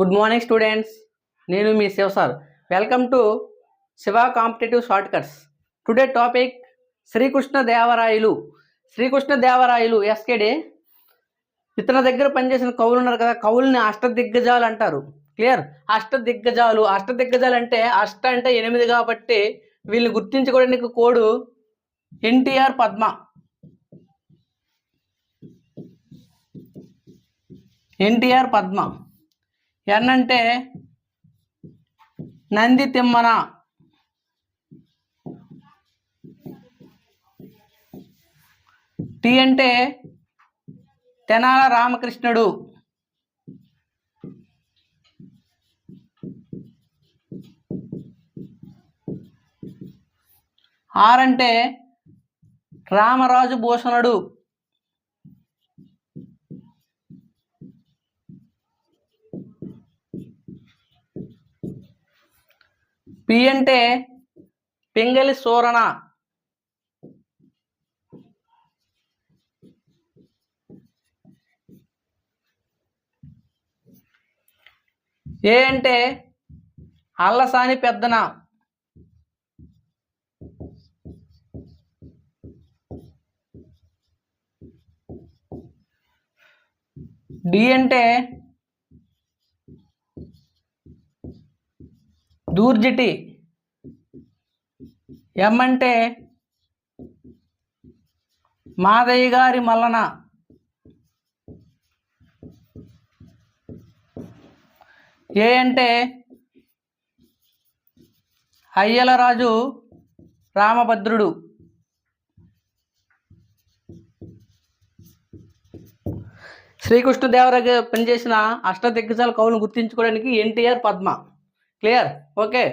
Good morning students. నేను మీ Shiva sir. Welcome to Shiva competitive shortcuts today topic Srikrishna Devarayalu. Srikrishna Devarayalu SKD ఇతని దగ్గర పనిచేసిన కవులు ఉన్నారు కదా కవుల్ని అష్టదిగ్గజాలు అంటారు. క్లియర్? అష్టదిగ్గజాలు. అష్టదిగ్గజాలు అంటే అష్ట అంటే ఎనిమిది కాబట్టి వీళ్ళని గుర్తించుకోవడానికి code NTR Padma. NTR Padma. N అంటే నంది తిమ్మన. టి అంటే తెనాల రామకృష్ణుడు. ఆర్ అంటే రామరాజు భూషణుడు. పి అంటే పింగళి సూరణ. ఏ అంటే అల్లసాని పెద్దన. డి అంటే దూర్జిటి. ఎం అంటే మాదయ్య గారి మల్లన. ఏ అంటే అయ్యలరాజు రామభద్రుడు. శ్రీకృష్ణదేవరాయ పనిచేసిన అష్టదిగ్గజాల కవులను గుర్తించుకోవడానికి ఎన్టీఆర్ పద్మ. Clear okay